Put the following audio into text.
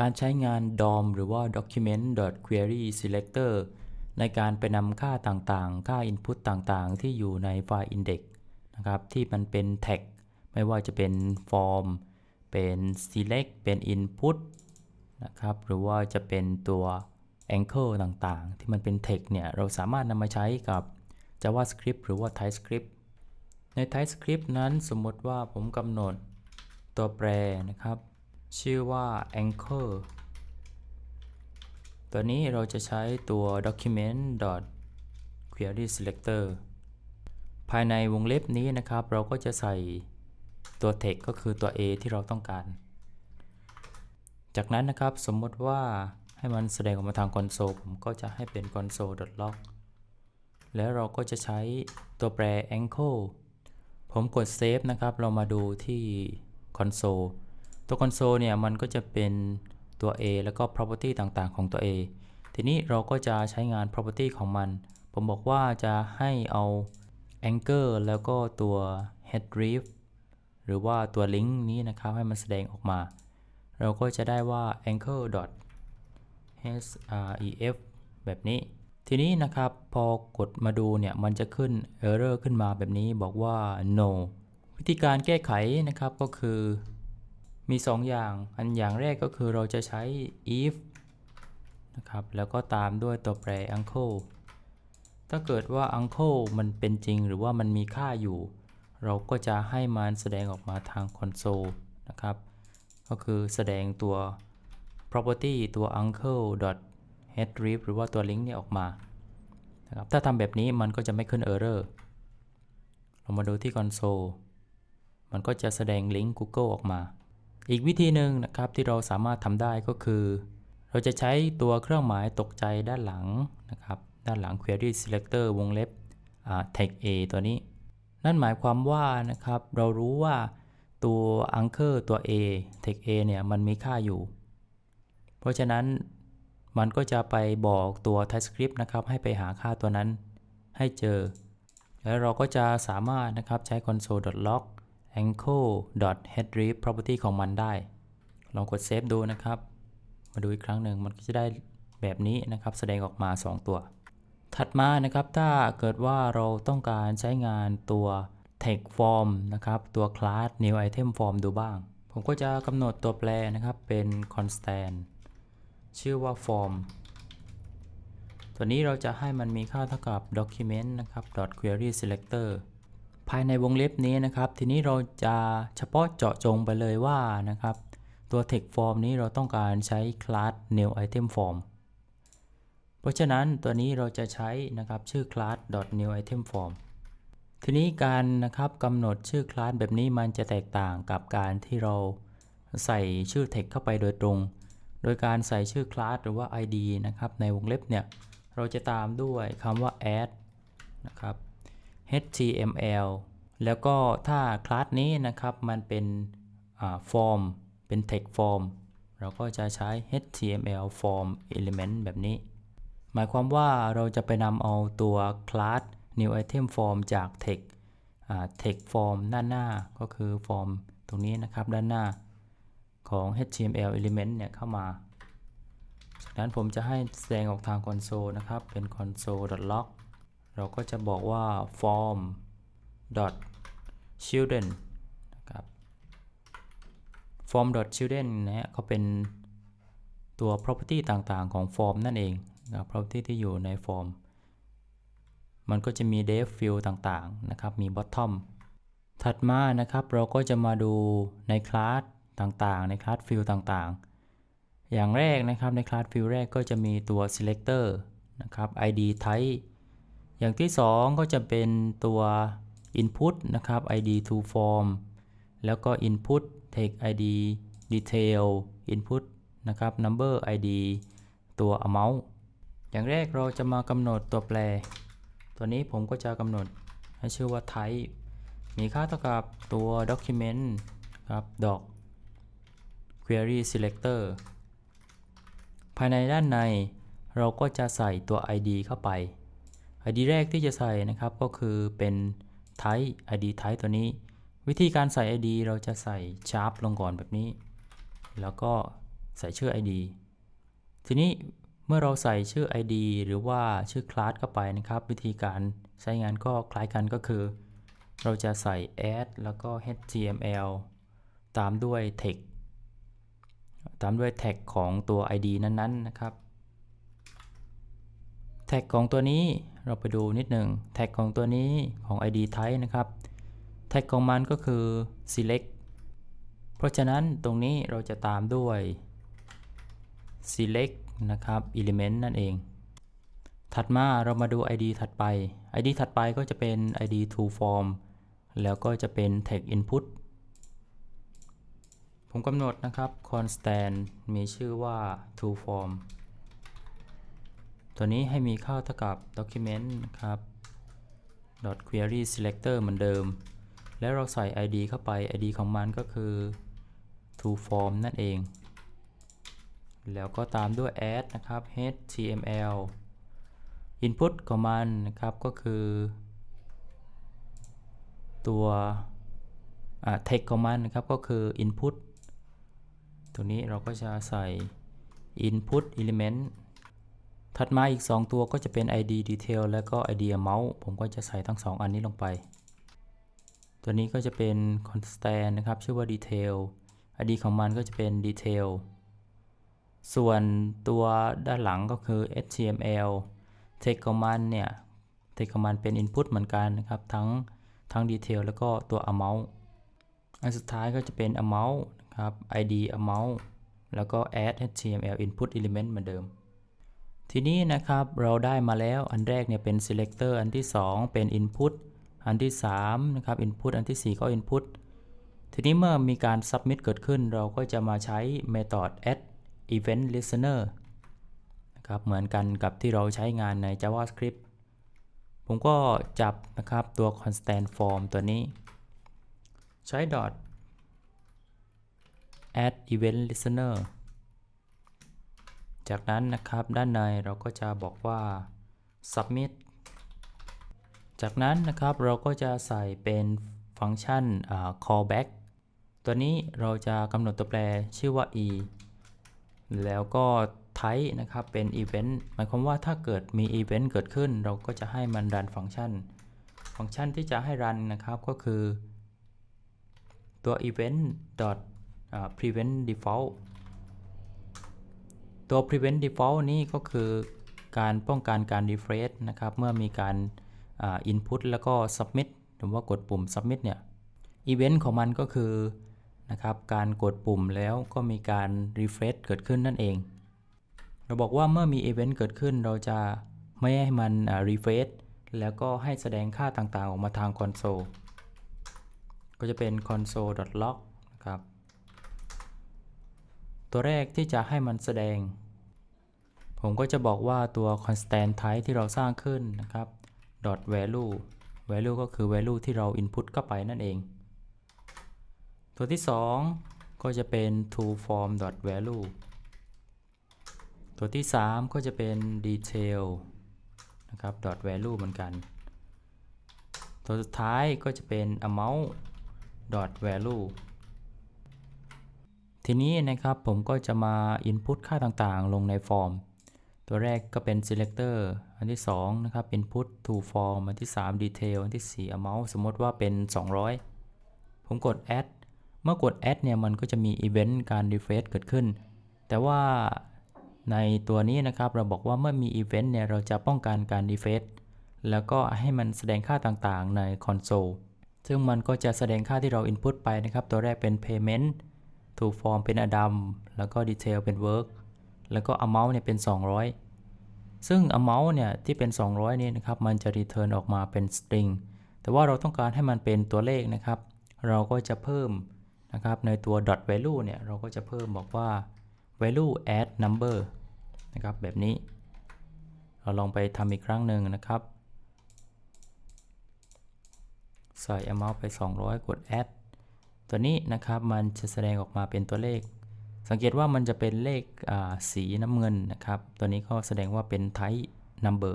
การใช้งาน DOM หรือว่า document query selector ในการไปนำค่าต่างๆ ค่า input ต่างๆ ที่อยู่ในไฟล์ index นะครับที่มันเป็น tag ไม่ว่าจะเป็น form เป็น select เป็น input นะครับหรือว่าจะเป็นตัว anchor ต่างๆ ที่มันเป็น text เนี่ยเราสามารถนำมาใช้กับ JavaScript หรือว่า TypeScript ใน TypeScript นั้นสมมติว่าผมกำหนดตัวแปรนะครับ ชื่อว่า anchor ตัวนี้เราจะใช้ตัว document query selector ภายในวงเล็บนี้นะครับ เราก็จะใส่ตัว text ก็คือตัว a ที่เราต้องการ จากนั้นนะครับสมมติว่าให้มันแสดงออกมาทางคอนโซลผมก็จะให้เป็น console.log แล้วเราก็จะใช้ตัวแปร anchor ผมกด save นะครับ เรามาดูที่คอนโซล ตัวคอนโซลเนี่ยมันก็จะเป็นตัว A แล้วก็ property ต่างๆ ของตัว A ทีนี้เราก็จะใช้งาน property ของมัน ผมบอกว่าจะให้เอา anchor แล้วก็ตัว href หรือว่าตัว link นี้นะครับ ให้มันแสดงออกมา เราก็จะได้ว่า anchor href แบบนี้ ทีนี้นะครับพอกดมาดูเนี่ย มันจะขึ้น error ขึ้นมาแบบนี้บอกว่า no วิธีการแก้ไขนะครับก็คือ มี 2 อย่าง อันอย่างแรกก็คือเราจะใช้ if นะครับ แล้วก็ตามด้วยตัวแปร uncle ถ้าเกิดว่า uncle มันเป็นจริงหรือว่ามันมีค่าอยู่ เราก็จะให้มันแสดงออกมาทาง console นะครับ ก็คือแสดงตัว property ตัว uncle headref หรือว่าตัว link นี่ออกมา นะครับ ถ้าทำแบบนี้มันก็จะไม่ขึ้น error เรามาดูที่ console มันก็จะแสดงลิงก์ Google ออกมา อีกวิธีหนึ่งนะครับที่เราสามารถทำได้ก็คือ เราจะใช้ตัวเครื่องหมายตกใจด้านหลังนะครับ ด้านหลัง query selector วงเล็บ tag a ตัวนี้ นั่นหมายความว่านะครับเรารู้ว่าตัว anchor ตัว a tag a เนี่ยมันมีค่าอยู่ เพราะฉะนั้นมันก็จะไปบอกตัว TypeScript นะครับให้ไปหาค่าตัวนั้นให้เจอ แล้วเราก็จะสามารถนะครับใช้ console.log ankle.headreef property ของมันได้ ลองกดเซฟดูนะครับ มาดูอีกครั้งหนึ่งมันก็จะได้แบบนี้นะครับ แสดงออกมา 2 ตัว ถัดมานะครับ ถ้าเกิดว่าเราต้องการใช้งานตัว text form นะครับ ตัว class new item form ดูบ้าง ผมก็จะกำหนดตัวแปรนะครับ เป็น constant ชื่อว่า form ตัวนี้เราจะให้มันมีค่าเท่ากับ document นะครับ query selector ภายในวงเล็บนี้นะครับ ทีนี้เราจะเฉพาะเจาะจงไปเลยว่านะครับ ตัว text form นี้เราต้องการใช้ class new item form เพราะฉะนั้นตัวนี้เราจะใช้นะครับชื่อ class new item form ทีนี้การนะครับกำหนดชื่อ class แบบนี้มันจะแตกต่างกับการที่เราใส่ชื่อ text เข้าไปโดยตรง โดยการใส่ชื่อ class หรือว่า id นะครับในวงเล็บเนี่ย เราจะตามด้วยคำว่า add นะครับ html แล้วก็ถ้าคลาสนี้นะครับมันเป็นฟอร์มเป็น text form เราก็จะใช้ html form element แบบนี้ หมายความว่าเราจะไปนำเอาตัวคลาส new item form จาก text text form ด้านหน้าก็คือฟอร์มตรงนี้นะครับด้านหน้าของ html element เนี่ยเข้ามาจากนั้นผมจะให้แสดงออกทางคอนโซลนะครับ เป็น console.log เราก็จะบอกว่า form dot children นะครับ form dot children นะฮะเขาเป็นตัว property ต่างๆของ form นั่นเองนะครับ property ที่อยู่ใน form มันก็จะมี def field ต่างๆนะครับ มี bottom ถัดมานะครับเราก็จะมาดูในคลาสต่างๆ ในคลาส field ต่างๆ อย่างแรกนะครับในคลาส field แรกก็จะมีตัว selector นะครับ id type อย่างที่ 2 ก็จะเป็นตัว input นะครับ id to form แล้วก็ input take id detail input นะครับ number id ตัว amount อย่างแรกเราจะมากำหนดตัวแปร ตัวนี้ผมก็จะกำหนดให้ชื่อว่า type มีค่าเท่ากับตัว document ครับ doc query selector ภายในด้านในเราก็จะใส่ตัว id เข้าไป id แรกที่จะใส่นะครับก็คือเป็น type id type ตัวนี้ วิธีการใส่ id เราจะใส่ sharp ลงก่อนแบบนี้ แล้วก็ใส่ชื่อ ID ทีนี้เมื่อเราใส่ชื่อ ID หรือว่าชื่อคลาสเข้าไปนะครับ วิธีการใช้งานก็คล้ายกันก็คือ เราจะใส่ add แล้วก็ html ตามด้วย text ตามด้วย tag ของตัว ID นั้นๆนะครับ แท็กของตัวนี้เราไปดูนิดหนึ่งแท็กของตัวนี้ของ ID type นะครับ แท็กของมันก็คือ select เพราะฉะนั้นตรงนี้เราจะตามด้วย select นะครับ element นั่นเอง ถัดมาเรามาดู ID ถัดไป ID ถัดไปก็จะเป็น ID to form แล้วก็จะเป็น tag input ผมกำหนดนะครับ constant มีชื่อว่า to form ตัวนี้ให้มีค่าเท่ากับ document ครับ query selector เหมือนเดิม แล้วเราใส่ id เข้าไป id ของมันก็คือ to form นั่นเอง แล้วก็ตามด้วย add นะครับ html input ของมันนะครับก็คือ ตัว text ของมันนะครับก็คือ input ตัวนี้เราก็จะใส่ input element ถัดมาอีก 2 ตัวก็จะเป็น id detail และก็ id amount ผมก็จะใส่ทั้ง 2 อันนี้ลงไป ตัวนี้ก็จะเป็น constant นะครับ ชื่อว่า detail id ของมันก็จะเป็น detail ส่วนตัวด้านหลังก็คือ html text ของมันเนี่ย text ของมันเป็น input เหมือนกันนะครับ ทั้งทั้ง detail แล้วก็ตัว amount อันสุดท้ายก็จะเป็น amount นะครับ id amount แล้วก็ add html input element เหมือนเดิม ทีนี้นะครับเราได้มาแล้วอันแรกเนี่ยเป็น selector อันที่ 2 เป็น input อันที่3นะครับ input อันทีสี่ 4 ก็ input ทีนี้เมื่อมีการ submit เกิดขึ้น เราก็จะมาใช้ method add event listener นะครับเหมือนกันกับที่เราใช้งานใน JavaScript ผมก็จับนะครับตัว constant form ตัวนี้ ใช้ dot add event listener จากนั้นนะครับด้านในเราก็จะบอกว่า submit จากนั้นนะครับเราก็จะใส่เป็นฟังก์ชัน callback ตัวนี้เราจะกำหนดตัวแปรชื่อว่า e แล้วก็ type นะครับเป็น event หมายความว่าถ้าเกิดมี event เกิดขึ้น เราก็จะให้มันรันฟังก์ชัน ฟังก์ชันที่จะให้รันนะครับก็คือตัว event dot prevent default ตัว prevent default นี่ก็คือการป้องกันการ refresh นะครับ เมื่อมีการ input แล้วก็ submit หรือว่ากดปุ่ม submit เนี่ย event ของมันก็คือนะครับการกดปุ่มแล้วก็มีการ refresh เกิดขึ้นนั่นเอง เราบอกว่าเมื่อมี event เกิดขึ้นเราจะไม่ให้มัน refresh แล้วก็ให้แสดงค่าต่างๆ ออกมาทาง console ก็จะเป็น console.log นะครับ ตัวแรกที่จะให้มันแสดง ผมก็จะบอกว่าตัว constant type ที่เราสร้างขึ้นนะครับ dot value value ก็คือ value ที่เรา input เข้าไปนั่นเอง ตัวที่ 2 ก็จะเป็น to form dot value ตัวที่ 3 ก็จะเป็น detail นะครับ dot value เหมือนกัน ตัวสุดท้ายก็จะเป็น amount dot value ทีนี้นะครับผมก็จะมา input ค่าต่างๆ ลงในฟอร์ม ตัวแรกก็เป็น selector อันที่ 2 นะครับ input to form อันที่ 3 detail อันที่ 4 amount สมมติว่าเป็น 200 ผมกด add เมื่อกด add เนี่ยมันก็จะมี event การ refresh เกิดขึ้น แต่ว่าในตัวนี้นะครับเราบอกว่าเมื่อมี event เนี่ยเราจะป้องกันการ refresh แล้วก็ให้มันแสดงค่าต่างๆ ใน console ซึ่งมันก็จะแสดงค่าที่เรา input ไปนะครับ ตัวแรกเป็น payment to form เป็น Adam แล้วก็ detail เป็น work แล้วก็ amount เนี่ยเป็น 200 ซึ่ง amount เนี่ยที่เป็น 200 นี่นะครับ มันจะ return ออกมาเป็น string แต่ว่าเราต้องการให้มันเป็นตัวเลขนะครับ เราก็จะเพิ่มนะครับในตัว dot value เนี่ย เราก็จะเพิ่มบอกว่า value add number นะครับ แบบนี้ เราลองไปทำอีกครั้งหนึ่งนะครับ ใส่ amount ไป 200 กด add ตัวนี้นะครับมันจะแสดงออกมาเป็นตัวเลข สังเกตว่ามันจะเป็นเลขสีน้ำเงินนะครับ ตัวนี้ก็แสดงว่าเป็น type number